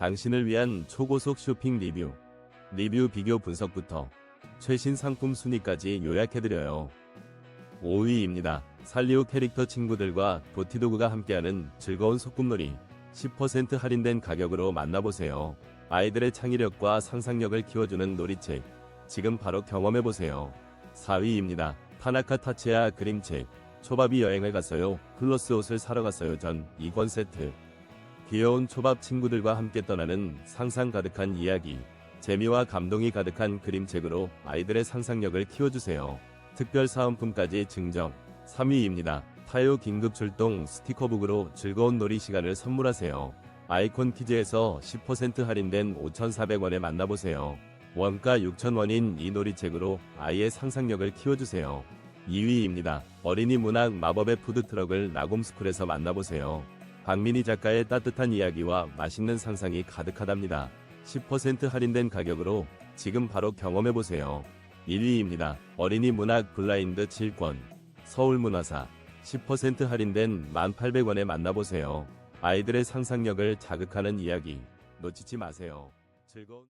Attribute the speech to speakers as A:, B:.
A: 당신을 위한 초고속 쇼핑 리뷰. 리뷰 비교 분석부터 최신 상품 순위까지 요약해드려요. 5위입니다. 살리오 캐릭터 친구들과 도티도그가 함께하는 즐거운 소꿉놀이. 10% 할인된 가격으로 만나보세요. 아이들의 창의력과 상상력을 키워주는 놀이책. 지금 바로 경험해보세요. 4위입니다. 타나카 타치야 그림책. 초밥이 여행을 갔어요. 플러스 옷을 사러 갔어요. 전 2권 세트. 귀여운 초밥 친구들과 함께 떠나는 상상 가득한 이야기. 재미와 감동이 가득한 그림책으로 아이들의 상상력을 키워주세요. 특별 사은품까지 증정. 3위입니다. 타요 긴급 출동 스티커북으로 즐거운 놀이 시간을 선물하세요. 아이콘 키즈에서 10% 할인된 5,400원에 만나보세요. 원가 6,000원인 이 놀이책으로 아이의 상상력을 키워주세요. 2위입니다. 어린이 문학 마법의 푸드트럭을 나곰스쿨에서 만나보세요. 박민희 작가의 따뜻한 이야기와 맛있는 상상이 가득하답니다. 10% 할인된 가격으로 지금 바로 경험해보세요. 1위입니다. 어린이 문학 블라인드 7권. 서울문화사. 10% 할인된 1,800원에 만나보세요. 아이들의 상상력을 자극하는 이야기. 놓치지 마세요. 즐거운